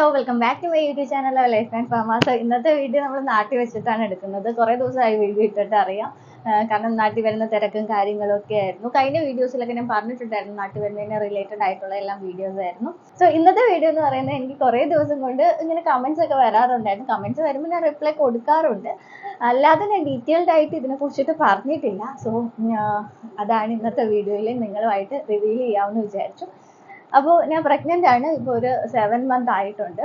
Hello welcome back to my YouTube channel life and famous ഇന്നത്തെ video നമ്മൾ നാട്ടിൽ വെച്ചിട്ടാണ് എടുക്കുന്നത്. കുറേ ദിവസമായി വീഡിയോ ഇട്ടിട്ട് അറിയാം. കാരണം നാട്ടിൽ വരുന്ന തിരക്കും കാര്യങ്ങളും ഒക്കെ ആയിരുന്നു. കഴിഞ്ഞ വീഡിയോസിലൊക്കെ ഞാൻ പറഞ്ഞിട്ടുണ്ടായിരുന്നു നാട്ടിൽ വരുന്നതിന് റിലേറ്റഡ് ആയിട്ടുള്ള എല്ലാം വീഡിയോസ് ആയിരുന്നു. സോ ഇന്നത്തെ വീഡിയോ എന്ന് പറയുന്നത് എനിക്ക് കുറേ ദിവസം കൊണ്ട് ഇങ്ങനെ കമൻസ് ഒക്കെ വരാറുണ്ടായിരുന്നു. കമൻസ് വരുമ്പോൾ ഞാൻ റിപ്ലൈ കൊടുക്കാറുണ്ട്. അല്ലാതെ ഞാൻ ഡീറ്റെയിൽഡ് ആയിട്ട് ഇതിനെ കുറിച്ചിട്ട് പറഞ്ഞിട്ടില്ല. സോ അതാണ് ഇന്നത്തെ വീഡിയോയിൽ നിങ്ങളുമായിട്ട് റിവീൽ ചെയ്യാമെന്ന് വിചാരിച്ചു. അപ്പോൾ ഞാൻ പ്രഗ്നന്റ് ആണ്. ഇപ്പോൾ ഒരു സെവൻ മന്ത് ആയിട്ടുണ്ട്.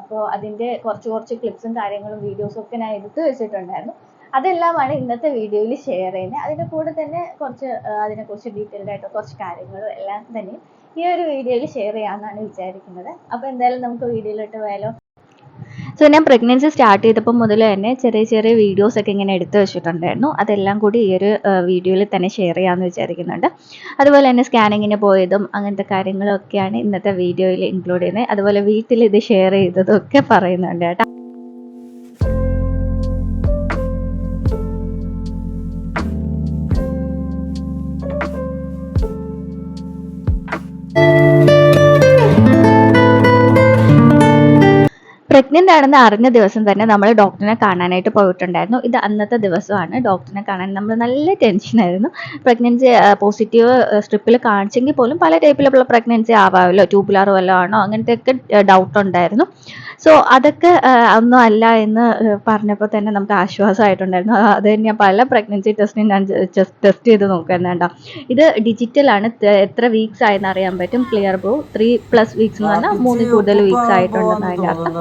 അപ്പോൾ അതിന്റെ കുറച്ച് കുറച്ച് ക്ലിപ്സും കാര്യങ്ങളും വീഡിയോസും ഒക്കെ ഞാൻ എടുത്തു വെച്ചിട്ടുണ്ടായിരുന്നു. അതെല്ലാമാണ് ഇന്നത്തെ വീഡിയോയിൽ ഷെയർ ചെയ്യുന്നത്. അതിന്റെ കൂടെ തന്നെ കുറച്ച് അതിനെ അതിനെക്കുറിച്ച് ഡീറ്റെയിൽഡ് ആയിട്ട് കുറച്ച് കാര്യങ്ങളും എല്ലാം തന്നെ ഈ ഒരു വീഡിയോയിൽ ഷെയർ ചെയ്യാമെന്നാണ് വിചാരിക്കുന്നത്. അപ്പോൾ എന്തായാലും നമുക്ക് വീഡിയോയിലോട്ട് പോയാലോ? സോ ഞാൻ പ്രഗ്നൻസി സ്റ്റാർട്ട് ചെയ്തപ്പോൾ മുതൽ തന്നെ ചെറിയ ചെറിയ വീഡിയോസ് ഒക്കെ ഇങ്ങനെ എടുത്തു വെച്ചിട്ടുണ്ടായിരുന്നു. അതെല്ലാം കൂടി ഈ ഒരു വീഡിയോയിൽ തന്നെ ഷെയർ ചെയ്യാമെന്ന് വിചാരിക്കുന്നുണ്ട്. അതുപോലെ തന്നെ സ്കാനിങ്ങിന് പോയതും അങ്ങനത്തെ കാര്യങ്ങളൊക്കെയാണ് ഇന്നത്തെ വീഡിയോയിൽ ഇൻക്ലൂഡ് ചെയ്യുന്നത്. അതുപോലെ വീട്ടിൽ ഇത് ഷെയർ ചെയ്തതും ഒക്കെ പറയുന്നുണ്ട് കേട്ടോ. പ്രഗ്നന്റ് ആണെന്ന് അറിഞ്ഞ ദിവസം തന്നെ നമ്മൾ ഡോക്ടറിനെ കാണാനായിട്ട് പോയിട്ടുണ്ടായിരുന്നു. ഇത് അന്നത്തെ ദിവസമാണ് ഡോക്ടറിനെ കാണാൻ. നമ്മൾ നല്ല ടെൻഷനായിരുന്നു പ്രഗ്നൻസി പോസിറ്റീവ് സ്ട്രിപ്പിൽ കാണിച്ചെങ്കിൽ പോലും പല ടൈപ്പിലുള്ള പ്രഗ്നൻസി ആവാമല്ലോ ട്യൂബുലാർ വല്ലതും ആണോ അങ്ങനത്തെയൊക്കെ ഡൗട്ട് ഉണ്ടായിരുന്നു. സോ അതൊക്കെ ഒന്നും അല്ല എന്ന് പറഞ്ഞപ്പോൾ തന്നെ നമുക്ക് ആശ്വാസമായിട്ടുണ്ടായിരുന്നു. അത് ഞാൻ പല പ്രഗ്നൻസി ടെസ്റ്റിനും ഞാൻ ടെസ്റ്റ് ചെയ്ത് നോക്കുന്നുണ്ട് ഇത് ഇത് ഡിജിറ്റലാണ് എത്ര വീക്സ് ആയെന്ന് അറിയാൻ പറ്റും? Clear Bru three plus weeks എന്ന് പറഞ്ഞാൽ മൂന്ന് കൂടുതൽ വീക്സ് ആയിട്ടുണ്ടെന്ന് അതിന്റെ അർത്ഥം.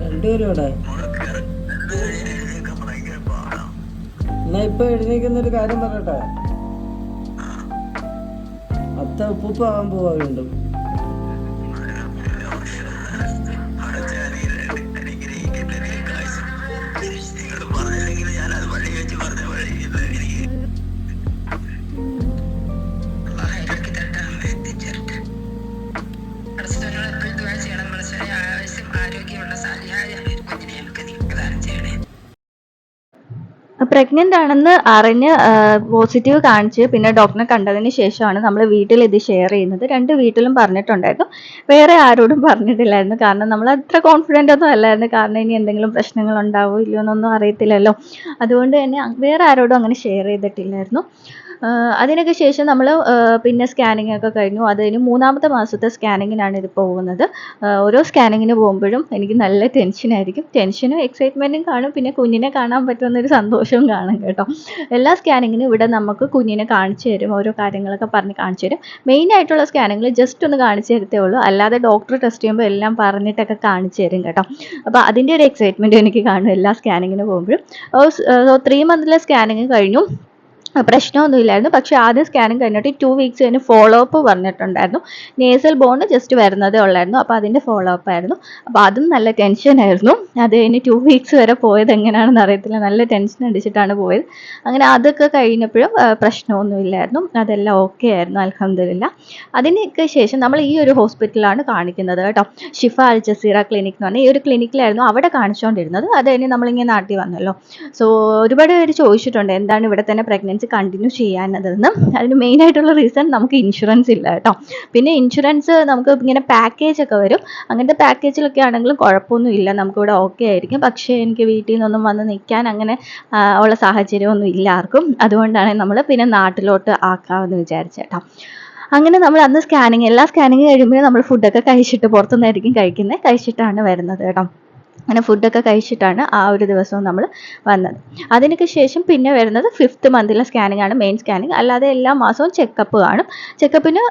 രണ്ടുപേരും ഇവിടെ എന്നാ ഇപ്പൊ എഴുന്നേക്കുന്ന ഒരു കാര്യം പറയട്ടെ അത്ത ഉപ്പുപ്പ് ആവാൻ പോവാ വീണ്ടും പ്രഗ്നന്റ് ആണെന്ന് അറിഞ്ഞ് പോസിറ്റീവ് കാണിച്ച് പിന്നെ ഡോക്ടറെ കണ്ടതിന് ശേഷമാണ് നമ്മൾ വീട്ടിൽ ഇത് ഷെയർ ചെയ്യുന്നത്. രണ്ട് വീട്ടിലും പറഞ്ഞിട്ടുണ്ടായിരുന്നു. വേറെ ആരോടും പറഞ്ഞിട്ടില്ലായിരുന്നു. കാരണം നമ്മൾ അത്ര കോൺഫിഡന്റ് ഒന്നും അല്ലായിരുന്നു. കാരണം ഇനി എന്തെങ്കിലും പ്രശ്നങ്ങൾ ഉണ്ടാവോ ഇല്ലയോ എന്നൊന്നും അറിയത്തില്ലല്ലോ. അതുകൊണ്ട് തന്നെ വേറെ ആരോടും അങ്ങനെ ഷെയർ ചെയ്തിട്ടില്ലായിരുന്നു. അതിനൊക്കെ ശേഷം നമ്മൾ പിന്നെ സ്കാനിങ് ഒക്കെ കഴിഞ്ഞു. അത് കഴിഞ്ഞ് മൂന്നാമത്തെ മാസത്തെ സ്കാനിങ്ങിനാണ് ഇത് പോകുന്നത്. ഓരോ സ്കാനിങ്ങിന് പോകുമ്പോഴും എനിക്ക് നല്ല ടെൻഷനായിരിക്കും ടെൻഷനും എക്സൈറ്റ്മെന്റും കാണും. പിന്നെ കുഞ്ഞിനെ കാണാൻ പറ്റുന്നൊരു സന്തോഷവും കാണും കേട്ടോ. എല്ലാ സ്കാനിങ്ങിനും ഇവിടെ നമുക്ക് കുഞ്ഞിനെ കാണിച്ചു തരും. ഓരോ കാര്യങ്ങളൊക്കെ പറഞ്ഞ് കാണിച്ചു തരും. മെയിൻ ആയിട്ടുള്ള സ്കാനിങ്ങിൽ ജസ്റ്റ് ഒന്ന് കാണിച്ചു തരത്തേ ഉള്ളൂ. അല്ലാതെ ഡോക്ടർ ടെസ്റ്റ് ചെയ്യുമ്പോൾ എല്ലാം പറഞ്ഞിട്ടൊക്കെ കാണിച്ചു തരും കേട്ടോ. അപ്പോൾ അതിന്റെ ഒരു എക്സൈറ്റ്മെന്റ് എനിക്ക് കാണും എല്ലാ സ്കാനിങ്ങിന് പോകുമ്പോഴും. ത്രീ മന്തിലെ സ്കാനിങ് കഴിഞ്ഞു. പ്രശ്നമൊന്നുമില്ലായിരുന്നു. പക്ഷെ ആദ്യം സ്കാനിങ് കഴിഞ്ഞിട്ട് ടു വീക്സ് കഴിഞ്ഞ് ഫോളോ അപ്പ് പറഞ്ഞിട്ടുണ്ടായിരുന്നു നേസൽ ബോണ്ട് ജസ്റ്റ് വരുന്നതേ ഉള്ളായിരുന്നു. അപ്പോൾ അതിന്റെ ഫോളോ അപ്പ് ആയിരുന്നു. അപ്പോൾ അതും നല്ല ടെൻഷനായിരുന്നു അത് കഴിഞ്ഞ് ടു വീക്സ് വരെ പോയത് എങ്ങനെയാണെന്ന് അറിയത്തില്ല. നല്ല ടെൻഷൻ അടിച്ചിട്ടാണ് പോയത്. അങ്ങനെ അതൊക്കെ കഴിഞ്ഞപ്പോഴും പ്രശ്നമൊന്നുമില്ലായിരുന്നു. അതെല്ലാം ഓക്കെ ആയിരുന്നു അലഹമില്ല അതിനൊക്കെ ശേഷം നമ്മൾ ഈ ഒരു ഹോസ്പിറ്റലാണ് കാണിക്കുന്നത് കേട്ടോ. ഷിഫ അൽ ജസീറ ക്ലിനിക് എന്ന് പറഞ്ഞാൽ ഈ ഒരു ക്ലിനിക്കിലായിരുന്നു അവിടെ കാണിച്ചുകൊണ്ടിരുന്നത് അത് കഴിഞ്ഞ് നമ്മളിങ്ങനെ നാട്ടിൽ വന്നല്ലോ. സോ ഒരുപാട് പേര് ചോദിച്ചിട്ടുണ്ട് എന്താണ് ഇവിടെ തന്നെ പ്രഗ്നൻസി കണ്ടിന്യൂ ചെയ്യാനതെന്ന് അതിന് മെയിൻ ആയിട്ടുള്ള റീസൺ നമുക്ക് ഇൻഷുറൻസ് ഇല്ല കേട്ടോ പിന്നെ ഇൻഷുറൻസ് നമുക്ക് ഇങ്ങനെ പാക്കേജ് ഒക്കെ വരും. അങ്ങനത്തെ പാക്കേജിലൊക്കെ ആണെങ്കിലും കുഴപ്പമൊന്നും ഇല്ല. നമുക്കിവിടെ ഓക്കെ ആയിരിക്കും. പക്ഷേ എനിക്ക് വീട്ടിൽ നിന്നൊന്നും വന്ന് നിൽക്കാൻ അങ്ങനെ ഉള്ള സാഹചര്യമൊന്നും ഇല്ല ആർക്കും. അതുകൊണ്ടാണ് നമ്മൾ പിന്നെ നാട്ടിലോട്ട് ആക്കാമെന്ന് വിചാരിച്ചേട്ടോ അങ്ങനെ നമ്മൾ അന്ന് സ്കാനിങ് എല്ലാ സ്കാനിങ് കഴിയുമ്പോഴും നമ്മൾ ഫുഡൊക്കെ കഴിച്ചിട്ട് പുറത്തുനിന്നായിരിക്കും കഴിക്കുന്നത് കഴിച്ചിട്ടാണ് വരുന്നത് കേട്ടോ അങ്ങനെ ഫുഡൊക്കെ കഴിച്ചിട്ടാണ് ആ ഒരു ദിവസവും നമ്മൾ വന്നത്. അതിനൊക്കെ ശേഷം പിന്നെ വരുന്നത് ഫിഫ്ത്ത് മന്തിലെ സ്കാനിങ് ആണ് മെയിൻ സ്കാനിങ് അല്ലാതെ എല്ലാ മാസവും ചെക്കപ്പ് കാണും. ചെക്കപ്പിന്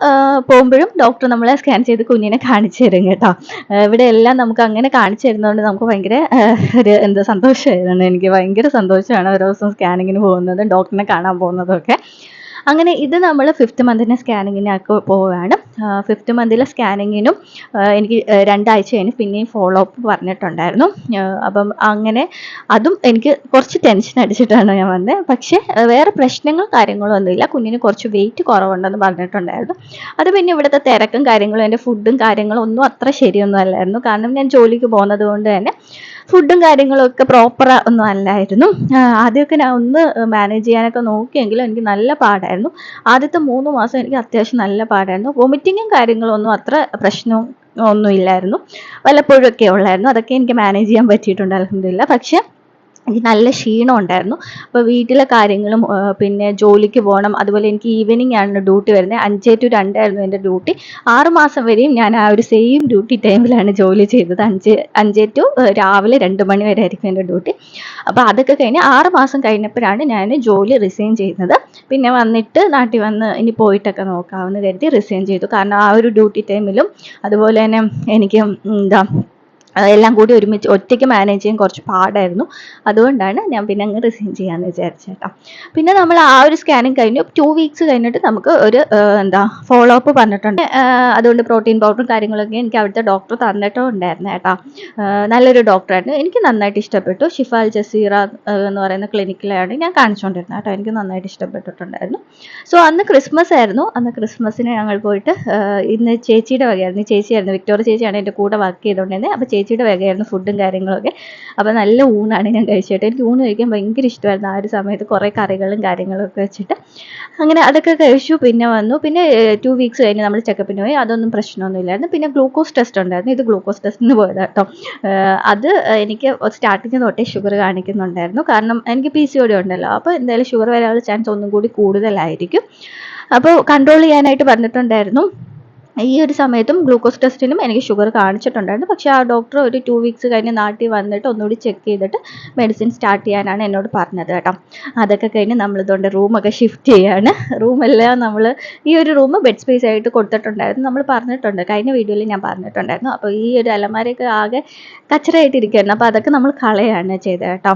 പോകുമ്പോഴും ഡോക്ടർ നമ്മളെ സ്കാൻ ചെയ്ത് കുഞ്ഞിനെ കാണിച്ചു തരും കേട്ടോ. ഇവിടെ എല്ലാം നമുക്ക് അങ്ങനെ കാണിച്ചു തരുന്നതുകൊണ്ട് നമുക്ക് ഭയങ്കര ഒരു എന്താ സന്തോഷമായിരുന്നു. എനിക്ക് ഭയങ്കര സന്തോഷമാണ് ഓരോ ദിവസം സ്കാനിങ്ങിന് പോകുന്നതും ഡോക്ടറിനെ കാണാൻ പോകുന്നതും ഒക്കെ. അങ്ങനെ ഇത് നമ്മൾ ഫിഫ്ത്ത് മന്തിന്റെ സ്കാനിങ്ങിനൊക്കെ പോവുകയാണ്. ഫിഫ്ത്ത് മന്തിലെ സ്കാനിങ്ങിനും എനിക്ക് രണ്ടാഴ്ച കഴിഞ്ഞ് പിന്നെയും ഫോളോ അപ്പ് പറഞ്ഞിട്ടുണ്ടായിരുന്നു അപ്പം അങ്ങനെ അതും എനിക്ക് കുറച്ച് ടെൻഷൻ അടിച്ചിട്ടാണ് ഞാൻ വന്നത് പക്ഷേ വേറെ പ്രശ്നങ്ങൾ കാര്യങ്ങളും ഒന്നുമില്ല. കുഞ്ഞിന് കുറച്ച് വെയിറ്റ് കുറവുണ്ടെന്ന് പറഞ്ഞിട്ടുണ്ടായിരുന്നു. അത് പിന്നെ ഇവിടുത്തെ തിരക്കും കാര്യങ്ങളും എന്റെ ഫുഡും കാര്യങ്ങളും ഒന്നും അത്ര ശരിയൊന്നും അല്ലായിരുന്നു. കാരണം ഞാൻ ജോലിക്ക് പോകുന്നത് കൊണ്ട് തന്നെ ഫുഡും കാര്യങ്ങളും ഒക്കെ പ്രോപ്പർ ഒന്നും അല്ലായിരുന്നു. ആദ്യമൊക്കെ ഞാൻ ഒന്ന് മാനേജ് ചെയ്യാനൊക്കെ നോക്കിയെങ്കിലും എനിക്ക് നല്ല പാടായിരുന്നു. ആദ്യത്തെ മൂന്ന് മാസം എനിക്ക് അത്യാവശ്യം നല്ല പാടായിരുന്നു. വൊമിറ്റിങ്ങും കാര്യങ്ങളും ഒന്നും അത്ര പ്രശ്നവും ഒന്നും ഇല്ലായിരുന്നു വല്ലപ്പോഴും ഒക്കെ ഉള്ളായിരുന്നു. അതൊക്കെ എനിക്ക് മാനേജ് ചെയ്യാൻ പറ്റിയിട്ടുണ്ട് അലഹമില്ല പക്ഷേ നല്ല ക്ഷീണം ഉണ്ടായിരുന്നു. അപ്പോൾ വീട്ടിലെ കാര്യങ്ങളും പിന്നെ ജോലിക്ക് പോകണം അതുപോലെ എനിക്ക് ഈവനിങ് ആണ് ഡ്യൂട്ടി വരുന്നത് അഞ്ച് ടു രണ്ടായിരുന്നു എന്റെ ഡ്യൂട്ടി ആറുമാസം വരെയും ഞാൻ ആ ഒരു സെയിം ഡ്യൂട്ടി ടൈമിലാണ് ജോലി ചെയ്തത്. അഞ്ച് അഞ്ച് ടു രാവിലെ രണ്ട് മണി വരെ ആയിരിക്കും എന്റെ ഡ്യൂട്ടി അപ്പോൾ അതൊക്കെ കഴിഞ്ഞ് ആറുമാസം കഴിഞ്ഞപ്പോഴാണ് ഞാൻ ജോലി റിസൈൻ ചെയ്യുന്നത് പിന്നെ വന്നിട്ട് നാട്ടിൽ വന്ന് ഇനി പോയിട്ടൊക്കെ നോക്കാമെന്ന് കരുതി റിസൈൻ ചെയ്തു. കാരണം ആ ഒരു ഡ്യൂട്ടി ടൈമിലും അതുപോലെ തന്നെ എനിക്ക് എന്താ എല്ലാം കൂടി ഒരുമിച്ച് ഒറ്റയ്ക്ക് മാനേജ് ചെയ്യാൻ കുറച്ച് പാടായിരുന്നു. അതുകൊണ്ടാണ് ഞാൻ പിന്നെ അങ്ങ് റിസൈൻ ചെയ്യാമെന്ന് വിചാരിച്ചേട്ടാ പിന്നെ നമ്മൾ ആ ഒരു സ്കാനിങ് കഴിഞ്ഞു. ടു വീക്സ് കഴിഞ്ഞിട്ട് നമുക്ക് ഒരു എന്താ ഫോളോ അപ്പ് പറഞ്ഞിട്ടുണ്ട് അതുകൊണ്ട് പ്രോട്ടീൻ പൗഡറും കാര്യങ്ങളൊക്കെ എനിക്ക് അവിടുത്തെ ഡോക്ടർ തന്നിട്ടും ഉണ്ടായിരുന്നു കേട്ടോ. നല്ലൊരു ഡോക്ടറായിരുന്നു എനിക്ക് നന്നായിട്ട് ഇഷ്ടപ്പെട്ടു. ഷിഫാൽ ജസീറ എന്ന് പറയുന്ന ക്ലിനിക്കിലാണ് ഞാൻ കാണിച്ചുകൊണ്ടിരുന്നത് കേട്ടോ. എനിക്ക് നന്നായിട്ട് ഇഷ്ടപ്പെട്ടിട്ടുണ്ടായിരുന്നു. സോ അന്ന് ക്രിസ്മസ് ആയിരുന്നു. അന്ന് ക്രിസ്മസിന് ഞങ്ങൾ പോയിട്ട് ഇന്ന് ചേച്ചിയുടെ വകയായിരുന്നു. ചേച്ചിയായിരുന്നു. വിക്ടോറിയ ചേച്ചിയാണ് എന്റെ കൂടെ വർക്ക് ചെയ്തുകൊണ്ടിരുന്നത്. അപ്പോൾ ചേച്ചിയുടെ വകയായിരുന്നു ഫുഡും കാര്യങ്ങളൊക്കെ. അപ്പോൾ നല്ല ഊണാണ് ഞാൻ കഴിച്ചിട്ട്. എനിക്ക് ഊണ് കഴിക്കാൻ ഭയങ്കര ഇഷ്ടമായിരുന്നു ആ ഒരു സമയത്ത് കുറേ കറികളും കാര്യങ്ങളൊക്കെ വെച്ചിട്ട്. അങ്ങനെ അതൊക്കെ കഴിച്ചു പിന്നെ വന്നു. പിന്നെ ടു വീക്സ് കഴിഞ്ഞ് നമ്മൾ ചെക്കപ്പിന് പോയി. അതൊന്നും പ്രശ്നമൊന്നുമില്ലായിരുന്നു പിന്നെ ഗ്ലൂക്കോസ് ടെസ്റ്റ് ഉണ്ടായിരുന്നു. ഇത് ഗ്ലൂക്കോസ് ടെസ്റ്റിന് പോയത് കേട്ടോ. അത് എനിക്ക് സ്റ്റാർട്ടിങ് തൊട്ടേ ഷുഗർ കാണിക്കുന്നുണ്ടായിരുന്നു. കാരണം എനിക്ക് പി സി ഒടി ഉണ്ടല്ലോ. അപ്പോൾ എന്തായാലും ഷുഗർ വരാനുള്ള ചാൻസ് ഒന്നും കൂടി കൂടുതലായിരിക്കും. അപ്പോൾ കൺട്രോൾ ചെയ്യാനായിട്ട് പറഞ്ഞിട്ടുണ്ടായിരുന്നു. ഈ ഒരു സമയത്തും ഗ്ലൂക്കോസ് ടെസ്റ്റിനും എനിക്ക് ഷുഗർ കാണിച്ചിട്ടുണ്ടായിരുന്നു. പക്ഷേ ആ ഡോക്ടർ ഒരു ടു വീക്സ് കഴിഞ്ഞ് നാട്ടിൽ വന്നിട്ട് ഒന്നുകൂടി ചെക്ക് ചെയ്തിട്ട് മെഡിസിൻ സ്റ്റാർട്ട് ചെയ്യാനാണ് എന്നോട് പറഞ്ഞത് കേട്ടോ. അതൊക്കെ കഴിഞ്ഞ് നമ്മളിതുകൊണ്ട് റൂമൊക്കെ ഷിഫ്റ്റ് ചെയ്യാണ്. റൂമെല്ലാം നമ്മൾ ഈ ഒരു റൂം ബെഡ് സ്പേസ് ആയിട്ട് കൊടുത്തിട്ടുണ്ടായിരുന്നു. നമ്മൾ പറഞ്ഞിട്ടുണ്ട്. കഴിഞ്ഞ വീഡിയോയിൽ ഞാൻ പറഞ്ഞിട്ടുണ്ടായിരുന്നു. അപ്പോൾ ഈ ഒരു അലമാരയൊക്കെ ആകെ കച്ചറായിട്ട് ഇരിക്കുകയായിരുന്നു. അപ്പോൾ അതൊക്കെ നമ്മൾ കളയാണ് ചെയ്തത് കേട്ടോ.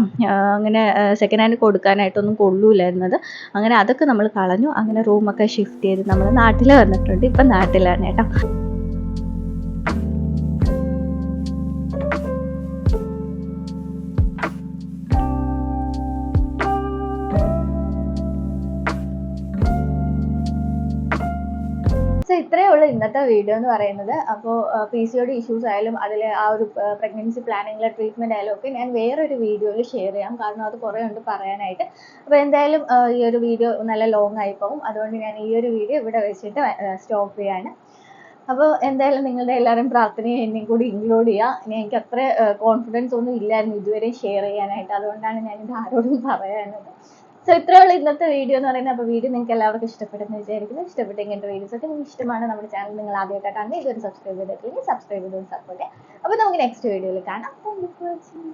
അങ്ങനെ സെക്കൻഡ് ഹാൻഡ് കൊടുക്കാനായിട്ടൊന്നും കൊള്ളൂലായിരുന്നത് അങ്ങനെ അതൊക്കെ നമ്മൾ കളഞ്ഞു. അങ്ങനെ റൂമൊക്കെ ഷിഫ്റ്റ് ചെയ്ത് നമ്മൾ നാട്ടിൽ വന്നിട്ടുണ്ട്. ഇപ്പം നാട്ടിലാണ് കേട്ടോ. സോ ഇത്രയേ ഉള്ളൂ ഇന്നത്തെ വീഡിയോ എന്ന് പറയുന്നത്. അപ്പോൾ പി സി ഒ ഇഷ്യൂസ് ആയാലും അതിൽ ആ ഒരു പ്രഗ്നൻസി പ്ലാനിങ്ങിലെ ട്രീറ്റ്മെന്റ് ആയാലും ഒക്കെ ഞാൻ വേറൊരു വീഡിയോയിൽ ഷെയർ ചെയ്യാം. കാരണം അത് കുറേ ഉണ്ട് പറയാനായിട്ട്. അപ്പോൾ എന്തായാലും ഈ ഒരു വീഡിയോ നല്ല ലോങ് ആയി പോകും അതുകൊണ്ട് ഞാൻ ഈ ഒരു വീഡിയോ ഇവിടെ വെച്ചിട്ട് സ്റ്റോപ്പ് ചെയ്യാണ്. അപ്പോൾ എന്തായാലും നിങ്ങളുടെ എല്ലാവരും പ്രാർത്ഥനയും എന്നെയും കൂടി ഇൻക്ലൂഡ് ചെയ്യുക. എനിക്ക് അത്ര കോൺഫിഡൻസ് ഒന്നും ഇല്ലായിരുന്നു ഇതുവരെ ഷെയർ ചെയ്യാനായിട്ട്. അതുകൊണ്ടാണ് ഞാൻ ഇത് ആരോടും പറയാനത് സോ ഇത്രേ ഉള്ളൂ ഇന്നത്തെ വീഡിയോ എന്ന് പറയുന്നത്. അപ്പോൾ വീഡിയോ നിങ്ങൾക്ക് എല്ലാവർക്കും ഇഷ്ടപ്പെട്ടെന്ന് വിചാരിക്കുന്നു. ഇഷ്ടപ്പെട്ടെങ്കിൽ എന്റെ വീഡിയോസ് ഒക്കെ നിങ്ങൾക്ക് ഇഷ്ടമാണ്. നമ്മുടെ ചാനൽ നിങ്ങൾ ആദ്യമായിട്ടാണ് ഇതുവരെ സബ്സ്ക്രൈബ് ചെയ്തിട്ടില്ലെങ്കിൽ സബ്സ്ക്രൈബ് ചെയ്ത് സപ്പോർട്ട് ചെയ്യാം അപ്പോൾ നമുക്ക് നെക്സ്റ്റ് വീഡിയോയിൽ കാണാം. Thank you for watching.